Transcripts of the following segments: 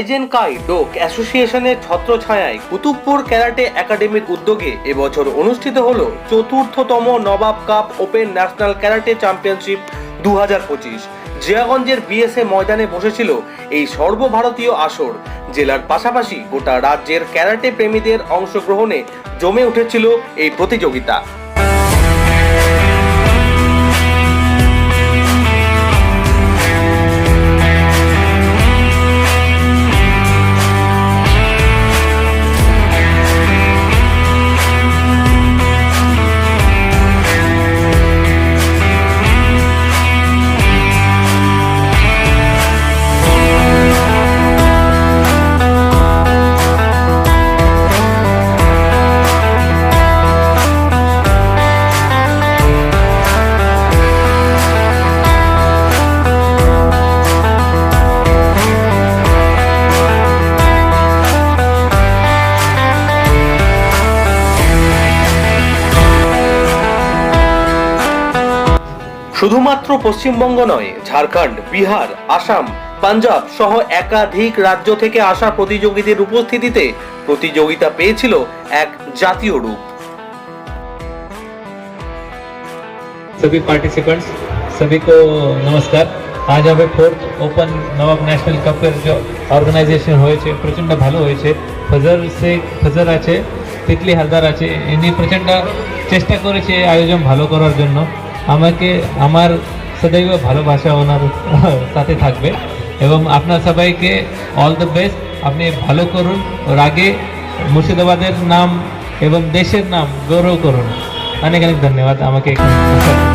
গাইজেন কাই Doak অ্যাসোসিয়েশনের ছত্রছায়ায় Kutubpur karate একাডেমির উদ্যোগে এবছর অনুষ্ঠিত হলো চতুর্থতম Nawab cup open national karate championship দু হাজার পঁচিশ। জিয়াগঞ্জের বিএসএ ময়দানে বসেছিল এই সর্বভারতীয় আসর। জেলার পাশাপাশি গোটা রাজ্যের ক্যারাটে প্রেমীদের অংশগ্রহণে জমে উঠেছিল এই প্রতিযোগিতা। শুধুমাত্র পশ্চিমবঙ্গ নয় ঝাড়খণ্ড বিহার আসাম পাঞ্জাব সহ একাধিক রাজ্য থেকে আসা প্রতিযোগীদের উপস্থিতিতে প্রতিযোগিতা পেয়েছিল এক জাতীয় রূপ सभी पार्टिसिपेंट्स सभी को नमस्कार আজ হবে ফোর্থ ওপেন নবাব ন্যাশনাল কাপের যে অর্গানাইজেশন হয়েছে প্রচণ্ড ভালো হয়েছে ফজর সে ফজর আছে তিতলি হালদার আছে ইনি প্রচণ্ড চেষ্টা করেছে এই আয়োজন ভালো করার জন্য আমাকে, আমার সদৈব ভালোবাসা ওনার সাথে থাকবে এবং আপনার সবাইকে অল দ্য বেস্ট আপনি ভালো করুন, ওর আগে মুর্শিদাবাদের নাম এবং দেশের নাম গৌরব করুন। অনেক অনেক ধন্যবাদ আমাকে এখানে।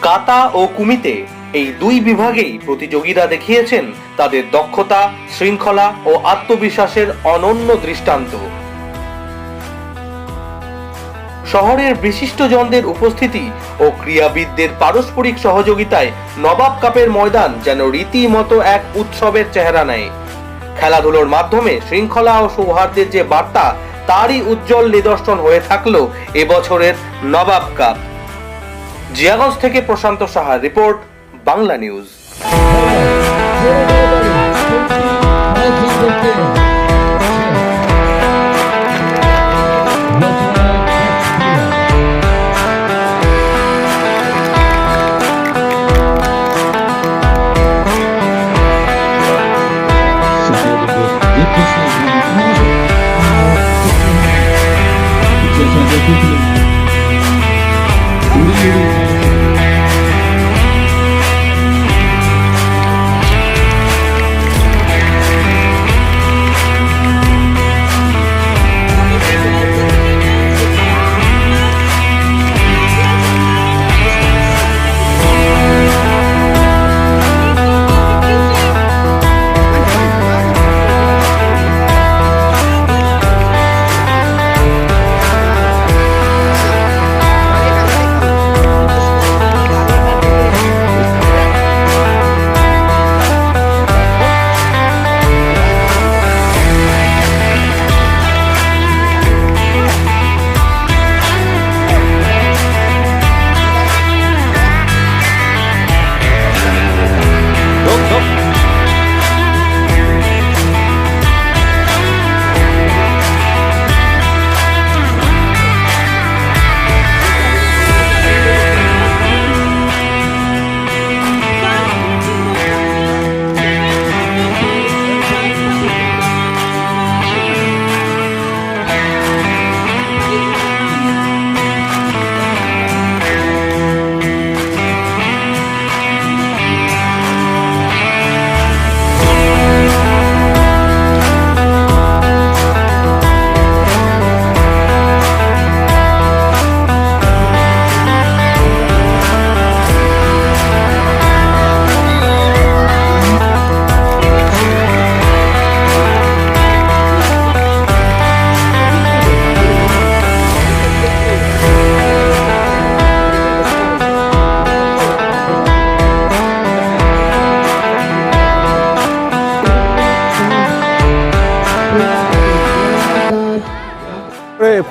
কাতা ও কুমিতে এই দুই বিভাগেই প্রতিযোগীরা দেখিয়েছেন তাদের দক্ষতা, শৃঙ্খলা ও আত্মবিশ্বাসের অনন্য দৃষ্টান্ত। শহরের বিশিষ্টজনদের উপস্থিতি ও ক্রীড়াবিদদের পারস্পরিক সহযোগিতায় নবাব কাপের ময়দান যেন রীতিমতো এক উৎসবের চেহারা নেয়। খেলাধুলোর মাধ্যমে শৃঙ্খলা ও সৌহার্দ্যের যে বার্তা, তারই উজ্জ্বল নিদর্শন হয়ে থাকল এবছরের নবাব কাপ। জিয়াগঞ্জ থেকে প্রশান্ত সাহার রিপোর্ট, বাংলা নিউজ।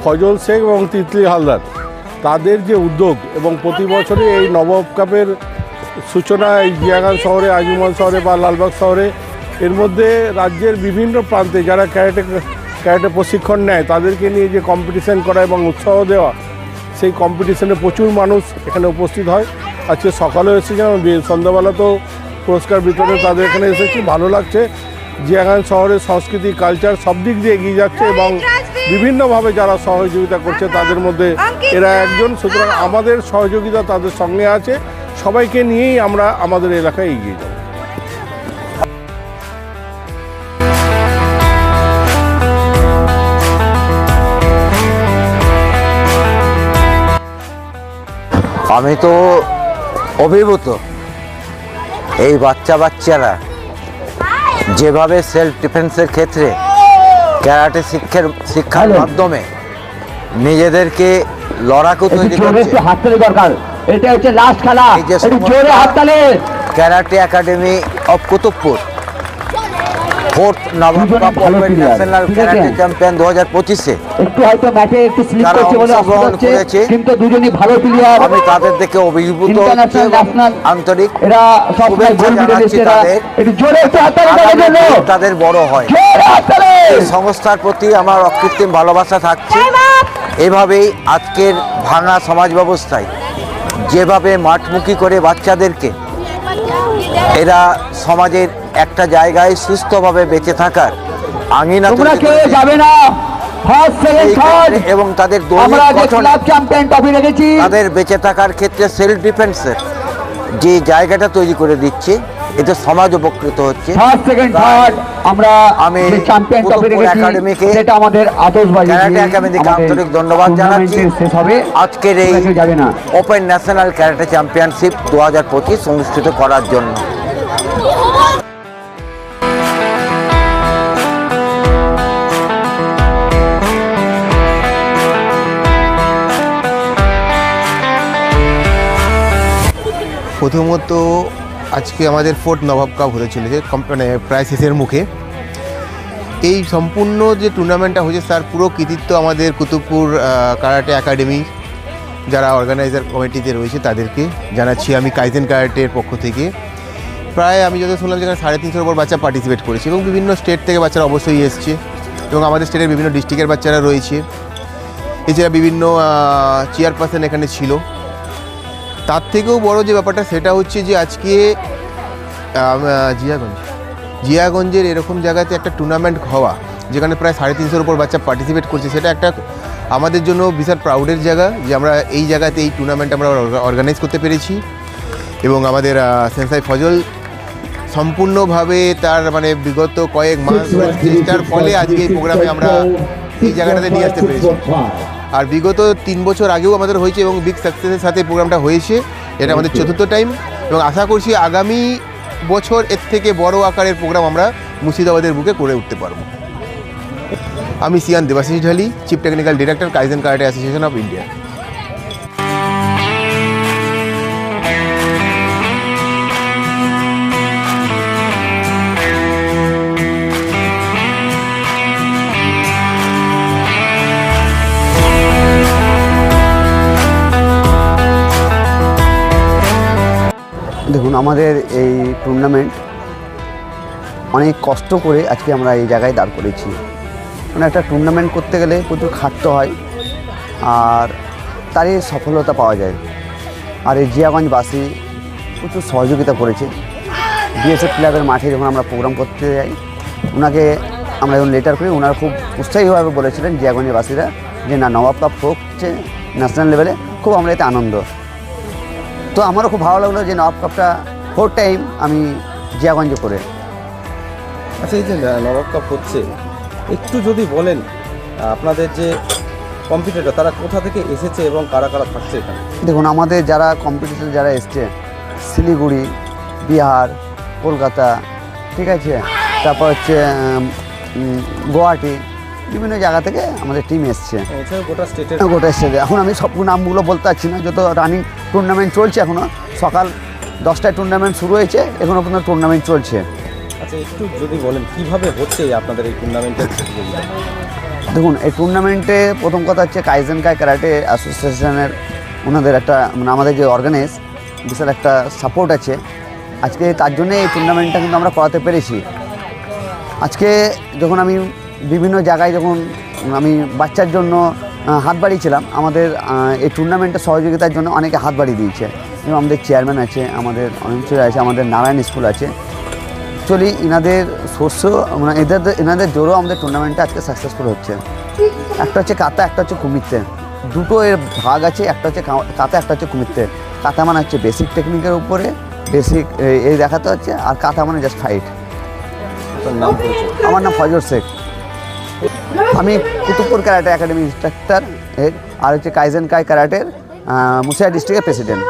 ফজল শেখ এবং তিতলি হালদার, তাদের যে উদ্যোগ এবং প্রতি বছরে এই নবাব কাপের সূচনা এই জিয়াগান শহরে আজুমান শহরে বা লালবাগ শহরে, এর মধ্যে রাজ্যের বিভিন্ন প্রান্তে যারা ক্যারেটে ক্যারেটে প্রশিক্ষণ নেয়, তাদেরকে নিয়ে যে কম্পিটিশন করা এবং উৎসাহ দেওয়া, সেই কম্পিটিশনে প্রচুর মানুষ এখানে উপস্থিত হয়। আজকে সকালেও এসেছিলাম সন্ধ্যাবেলাতেও পুরস্কার বিতরণে তাদের এখানে এসেছি। ভালো লাগছে। জিয়াগান শহরের সংস্কৃতি কালচার সব দিক দিয়ে এগিয়ে যাচ্ছে এবং বিভিন্নভাবে যারা সহযোগিতা করছে তাদের মধ্যে এরা একজন সুতরাং আমাদের সহযোগিতা তাদের সঙ্গে আছে। সবাইকে নিয়েই আমরা আমাদের এলাকায় এগিয়ে যাব। আমি তো অভিভূত। এই বাচ্চা বাচ্চারা যেভাবে সেলফ ডিফেন্সের ক্ষেত্রে ক্যারাটে শিক্ষার শিক্ষার মাধ্যমে নিজেদেরকে লড়াকু তৈরি করতে করছে। হাততালি দরকার। এটা হচ্ছে লাস্ট খেলা। জোরে হাততালি। Karate academy of Kutubpur fourth Nawab cup national? Karate champion দু হাজার পঁচিশে। একটু হয়তো ম্যাচে একটু স্লিপ করছে বলে অসুবিধা হচ্ছে কিন্তু দুজনই ভালো প্লেয়ার আমি তাদের দেখে অভিভূত হচ্ছি আন্তরিক এরা মেডেলিস্ট তাদের। একটু জোরে একটু হাততালি তাদের জন্য। তাদের বড় হয়। এই সংস্থার প্রতি আমার অকৃত্রিম ভালোবাসা থাকছে। এভাবেই আজকের ভাঙা সমাজ ব্যবস্থায় যেভাবে মাঠমুখী করে বাচ্চাদেরকে এরা সমাজের একটা জায়গায় সুস্থভাবে বেঁচে থাকার আঙিনা। যাবে না। এবং তাদের তাদের বেঁচে থাকার ক্ষেত্রে সেলফ ডিফেন্সের যে জায়গাটা তৈরি করে দিচ্ছে এতে সমাজ উপকৃত হচ্ছে। ফার্স্ট সেকেন্ড থার্ড আমরা আমি চ্যাম্পিয়ন ট্রফি একাডেমিকে সেটা আমাদের আতশবাজি ক্যারাটে একাডেমিকে আন্তরিক ধন্যবাদ জানাচ্ছি। শেষ হবে আজকের এই যাবে না। ওপেন ন্যাশনাল ক্যারাটে চ্যাম্পিয়নশিপ দু হাজার পঁচিশ অনুষ্ঠিত করার জন্য। প্রথমত আজকে আমাদের ফোর্থ নবাব কাপ হতে চলেছে মানে প্রায় শেষের মুখে। এই সম্পূর্ণ যে টুর্নামেন্টটা হয়েছে, তার পুরো কৃতিত্ব আমাদের কুতুবপুর কারাটে একাডেমি, যারা অর্গানাইজার কমিটিতে রয়েছে তাদেরকে জানাচ্ছি। আমি কাইজেন কারাটের পক্ষ থেকে। প্রায় আমি যত শুনলাম যেখানে সাড়ে তিনশোর উপর বাচ্চা পার্টিসিপেট করেছে এবং বিভিন্ন স্টেট থেকে বাচ্চারা অবশ্যই এসছে এবং আমাদের স্টেটের বিভিন্ন ডিস্ট্রিক্টের বাচ্চারা রয়েছে। এছাড়া বিভিন্ন চেয়ারপারসন এখানে ছিল। তার থেকেও বড় যে ব্যাপারটা সেটা হচ্ছে যে আজকে জিয়াগঞ্জ। জিয়াগঞ্জের এরকম জায়গাতে একটা টুর্নামেন্ট হওয়া যেখানে প্রায় সাড়ে তিনশোর উপর বাচ্চা পার্টিসিপেট করছে সেটা একটা আমাদের জন্য বিশাল প্রাউডের জায়গা যে আমরা এই জায়গাতে এই টুর্নামেন্ট আমরা অর্গানাইজ করতে পেরেছি। এবং আমাদের সেন্সাই ফজল সম্পূর্ণভাবে তার মানে বিগত কয়েক মাস চেষ্টার ফলে আজকে এই প্রোগ্রামে আমরা এই জায়গাটাতে নিয়ে আসতে পেরেছি। আর বিগত তিন বছর আগেও আমাদের হয়েছে এবং বিগ সাকসেসের সাথে প্রোগ্রামটা হয়েছে। এটা আমাদের চতুর্থ টাইম এবং আশা করছি আগামী বছর এর থেকে বড় আকারের প্রোগ্রাম আমরা মুর্শিদাবাদের বুকে করে উঠতে পারব। আমি Sean Debashis Dhali chief technical director Kaizen karate association of India আমাদের এই টুর্নামেন্ট অনেক কষ্ট করে আজকে আমরা এই জায়গায় দাঁড় করেছি। মানে একটা টুর্নামেন্ট করতে গেলে প্রচুর খাটতে হয় আর তারই সফলতা পাওয়া যায়। আর এই জিয়াগঞ্জবাসী প্রচুর সহযোগিতা করেছে। বিএসএফ ক্লাবের মাঠে যখন আমরা প্রোগ্রাম করতে যাই ওনাকে আমরা যখন লেটার করি ওনারা খুব উৎসাহীভাবে বলেছিলেন জিয়াগঞ্জবাসীরা যে, না, নবাব কাপ হচ্ছে ন্যাশনাল লেভেলে খুব আমরা এতে আনন্দ। তো আমারও খুব ভালো লাগল যে, নবাব কাপটা ফোর টাইম আমি জিয়াগঞ্জে করে আচ্ছা এই যে নবাব কাপ হচ্ছে একটু যদি বলেন আপনাদের যে কম্পিটিটর তারা কোথা থেকে এসেছে এবং কারা কারা থাকছে এখানে? দেখুন আমাদের যারা কম্পিটিশন যারা এসছে শিলিগুড়ি বিহার কলকাতা ঠিক আছে? তারপর হচ্ছে গুয়াহাটি বিভিন্ন জায়গা থেকে আমাদের টিম এসছে। গোটা স্টেটের গোটা এসছে এখন আমি সব নামগুলো বলতে পারছি না যত রানিং টুর্নামেন্ট চলছে এখনও সকাল দশটায় টুর্নামেন্ট শুরু হয়েছে এখনও পর্যন্ত টুর্নামেন্ট চলছে। আচ্ছা একটু যদি বলেন কীভাবে হচ্ছে আপনাদের এই টুর্নামেন্টের দেখুন এই টুর্নামেন্টে প্রথম কথা হচ্ছে কাইজেন কাই ক্যারাটে অ্যাসোসিয়েশনের ওনাদের একটা মানে আমাদের যে অর্গানাইজ বিশাল একটা সাপোর্ট আছে। আজকে তার জন্যে এই টুর্নামেন্টটা কিন্তু আমরা করাতে পেরেছি। আজকে যখন আমি বিভিন্ন জায়গায় যখন আমি বাচ্চার জন্য হাত বাড়িয়েছিলাম আমাদের এই টুর্নামেন্টের সহযোগিতার জন্য অনেকে হাত বাড়িয়ে দিয়েছে। এবং আমাদের চেয়ারম্যান আছে আমাদের অনেক আছে আমাদের নারায়ণ স্কুল আছে। অ্যাকচুয়ালি এনাদের শস্য মানে এদের এনাদের জোরও আমাদের টুর্নামেন্টটা আজকে সাকসেসফুল হচ্ছে। একটা হচ্ছে কাতা একটা হচ্ছে কুমিরতে। দুটো এর ভাগ আছে একটা হচ্ছে কাতা একটা হচ্ছে কুমিরতে। কাতা মানে হচ্ছে বেসিক টেকনিকের উপরে বেসিক এই দেখাতে হচ্ছে আর কাতা মানে জাস্ট ফাইট আমার নাম ফজর শেখ। আমি কুতুবপুর ক্যারাটে একাডেমি ইনস্ট্রাক্টর এর আর হচ্ছে কাইজেন কাই ক্যারাটের মুসিয়া ডিস্ট্রিক্টের প্রেসিডেন্ট